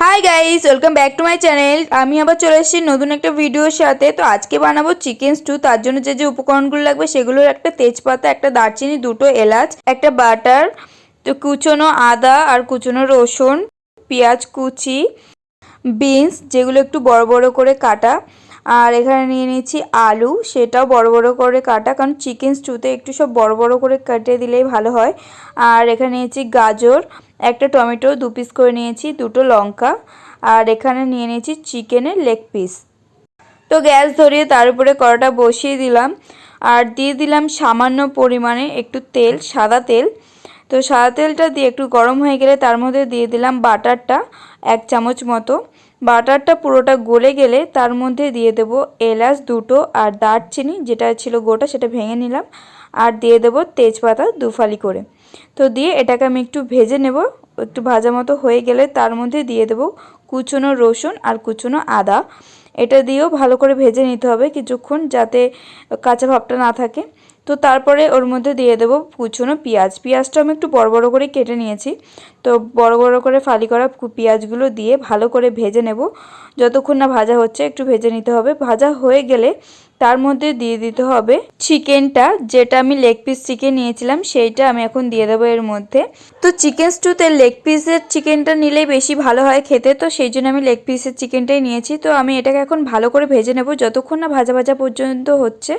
Hi guys welcome back to my channel আমি আবার চলে এসেছি নতুন একটা ভিডিওর সাথে। তো আজকে বানাবো চিকেন স্টু তার জন্য যে যে উপকরণগুলো লাগবে সেগুলোর একটা তেজপাতা, একটা দারচিনি, দুটো এলাচ, একটা বাটার তো কুচনো আদা আর কুচনো রসুন, পেঁয়াজ কুচি বিনস যেগুলো একটু বড় বড় করে কাটা। আর এখানে নিয়ে নিয়েছি আলু, সেটাও বড় বড় করে কাটা। কারণ চিকেন স্টুতে একটু সব বড় বড় করে কেটে দিলেই ভালো হয়। আর এখানে নিয়েছি গাজর একটা টমেটো দু পিস করে নিয়েছি, দুটো লঙ্কা, আর এখানে নিয়ে নিয়েছি চিকেনের লেগ পিস তো গ্যাস ধরিয়ে তার উপরে কড়াটা বসিয়ে দিলাম, আর দিয়ে দিলাম সামান্য পরিমাণে একটু তেল, সাদা তেল। তো সাদা তেলটা দিয়ে একটু গরম হয়ে গেলে তার মধ্যে দিয়ে দিলাম বাটারটা এক চামচ মতো। বাটারটা পুরোটা গলে গেলে তার মধ্যে দিয়ে দেবো এলাচ, দুটো, আর দারচিনি, যেটা ছিল গোটা, সেটা ভেঙে নিলাম। আর দিয়ে দেবো তেজপাতা দুফালি করে। তো দিয়ে এটাকে আমি একটু ভেজে নেব। একটু ভাজা মতো হয়ে গেলে তার মধ্যে দিয়ে দেবো কুচনো রসুন আর কুচনো আদা। এটা দিয়েও ভালো করে ভেজে নিতে হবে কিছুক্ষণ যাতে কাঁচা ভাবটা না থাকে। তো তারপরে ওর মধ্যে দিয়ে দেবো কুচনো পেঁয়াজ। পেঁয়াজটা আমি একটু বড় বড় করে কেটে নিয়েছি। তো বড় বড় করে ফালি করা পেঁয়াজগুলো দিয়ে ভালো করে ভেজে নেব। যতক্ষণ না ভাজা হচ্ছে একটু ভেজে নিতে হবে। ভাজা হয়ে গেলে তার মধ্যে দিয়ে দিতে হবে চিকেনটা, যেটা আমি লেগ পিস চিকেন নিয়েছিলাম, সেইটা আমি এখন দিয়ে দেবো এর মধ্যে। তো চিকেন স্টুতে লেগ পিসের চিকেনটা নিলেই বেশি ভালো হয় খেতে, তো সেই জন্য আমি লেগ পিসের চিকেনটাই নিয়েছি। তো আমি এটাকে এখন ভালো করে ভেজে নেব, যতক্ষণ না ভাজা ভাজা পর্যন্ত হচ্ছে,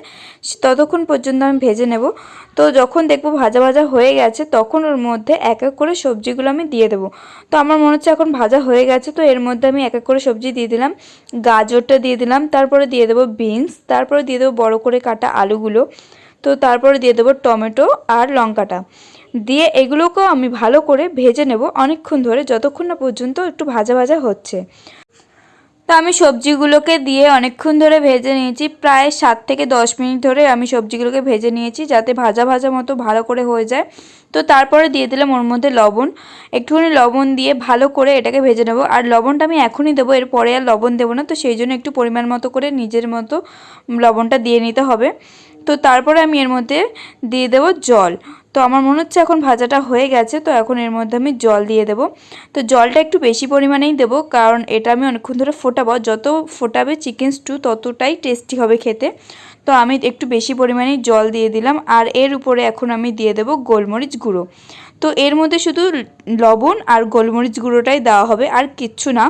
ততক্ষণ পর্যন্ত আমি ভেজে নেব। তো যখন দেখব ভাজা ভাজা হয়ে গেছে, তখন ওর মধ্যে এক এক করে সবজিগুলো আমি দিয়ে দেবো। তো আমার মনে হচ্ছে এখন ভাজা হয়ে গেছে, তো এর মধ্যে আমি এক এক করে সবজি দিয়ে দিলাম, গাজরটা দিয়ে দিলাম, তারপরে দিয়ে দেবো বিনস তারপরে দিয়ে দেবো বড়ো করে কাটা আলুগুলো। তো তারপরে দিয়ে দেবো টমেটো আর লঙ্কাটা। দিয়ে এগুলোকেও আমি ভালো করে ভেজে নেব অনেকক্ষণ ধরে, যতক্ষণ না পর্যন্ত একটু ভাজা ভাজা হচ্ছে। তো আমি সবজিগুলোকে দিয়ে অনেকক্ষণ ধরে ভেজে নিয়েছি। প্রায় সাত থেকে দশ মিনিট ধরে আমি সবজিগুলোকে ভেজে নিয়েছি যাতে ভাজা ভাজা মতো ভালো করে হয়ে যায়। তো তারপরে দিয়ে দিলাম ওর মধ্যে লবণ। একটুখানি লবণ দিয়ে ভালো করে এটাকে ভেজে নেব। আর লবণটা আমি এখনই দেবো এরপরে আর লবণ দেবো না। তো সেই জন্য একটু পরিমাণ মতো করে নিজের মতো লবণটা দিয়ে নিতে হবে। তো তারপরে আমি এর মধ্যে দিয়ে দেবো জল। তো আমার মনে হচ্ছে এখন ভাজাটা হয়ে গেছে, তো এখন এর মধ্যে আমি জল দিয়ে দেবো। তো জলটা একটু বেশি পরিমাণেই দেবো, কারণ এটা আমি অনেকক্ষণ ধরে ফোটাবো। যত ফোটাবে চিকেন স্টু ততটাই টেস্টি হবে খেতে। তো আমি একটু বেশি পরিমাণেই জল দিয়ে দিলাম, আর এর উপরে এখন আমি দিয়ে দেবো গোলমরিচ গুঁড়ো। তো এর মধ্যে শুধু লবণ আর গোলমরিচ গুঁড়োটাই দেওয়া হবে, আর কিচ্ছু না।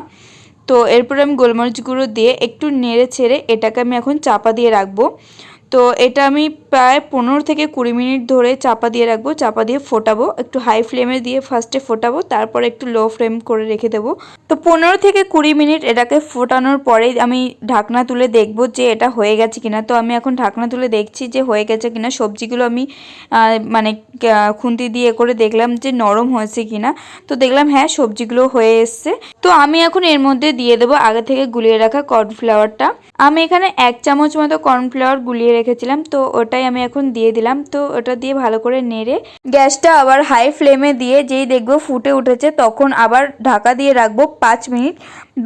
তো এরপরে আমি গোলমরিচ গুঁড়ো দিয়ে একটু নেড়ে ছেড়ে এটাকে আমি এখন চাপা দিয়ে রাখব। তো এটা আমি প্রায় পনেরো থেকে কুড়ি মিনিট ধরে চাপা দিয়ে রাখব, চাপা দিয়ে ফোটাবো, একটু হাই ফ্লেমে দিয়ে ফার্স্টে ফোটাবো, তারপর একটু লো ফ্লেম করে রেখে দেবো। তো পনেরো থেকে কুড়ি মিনিট এটাকে ফোটানোর পরে আমি ঢাকনা তুলে দেখব যে এটা হয়ে গেছে কিনা। তো আমি এখন ঢাকনা তুলে দেখছি যে হয়ে গেছে কিনা। সবজিগুলো আমি মানে খুন্তি দিয়ে করে দেখলাম যে নরম হয়েছে কিনা। তো দেখলাম হ্যাঁ সবজিগুলো হয়ে এসছে। তো আমি এখন এর মধ্যে দিয়ে দেবো আগে থেকে গুলিয়ে রাখা কর্নফ্লাওয়ারটা আমি এখানে এক চামচ মতো কর্নফ্লাওয়ার গুলিয়ে রেখেছিলাম, তো ওটাই আমি এখন দিয়ে দিলাম। তো ওটা দিয়ে ভালো করে নেড়ে গ্যাসটা আবার হাই ফ্লেমে দিয়ে যেই দেখব ফুটে উঠেছে, তখন আবার ঢাকা দিয়ে রাখব পাঁচ মিনিট।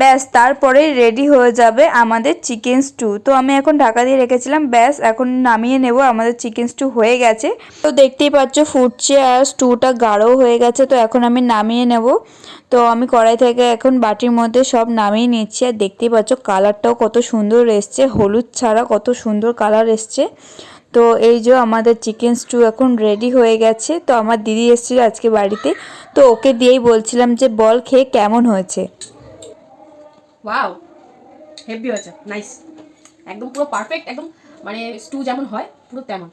ব্যাস তারপরে রেডি হয়ে যাবে আমাদের চিকেন স্টু তো আমি এখন ঢাকা দিয়ে রেখেছিলাম, ব্যাস, এখন নামিয়ে নেব, আমাদের চিকেন স্টু হয়ে গেছে। তো দেখতেই পাচ্ছ, ফুটছে আর স্টুটা গাঢ় হয়ে গেছে, তো এখন আমি নামিয়ে নেব। তো আমি কড়াই থেকে এখন বাটির মধ্যে সব নামিয়ে নিচ্ছি, আর দেখতেই পাচ্ছ কালারটাও কত সুন্দর এসছে, হলুদ ছাড়া কত সুন্দর কালার এসছে। তো এই যে আমাদের চিকেন স্টু এখন রেডি হয়ে গেছে, তো আমার দিদি এসেছিল আজকে বাড়িতে। তো ওকে দিয়েই বলছিলাম যে, বল, খেয়ে কেমন হয়েছে? ওয়াও হেভি হয়েছে। নাইস একদম পুরো পারফেক্ট একদম মানে স্টু যেমন হয়, পুরো তেমন।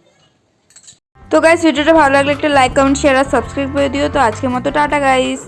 তো গাইস ভিডিওটা ভালো লাগলে একটা লাইক কমেন্ট শেয়ার আর সাবস্ক্রাইব করে দিও। তো আজকের মতো টাটা গাইস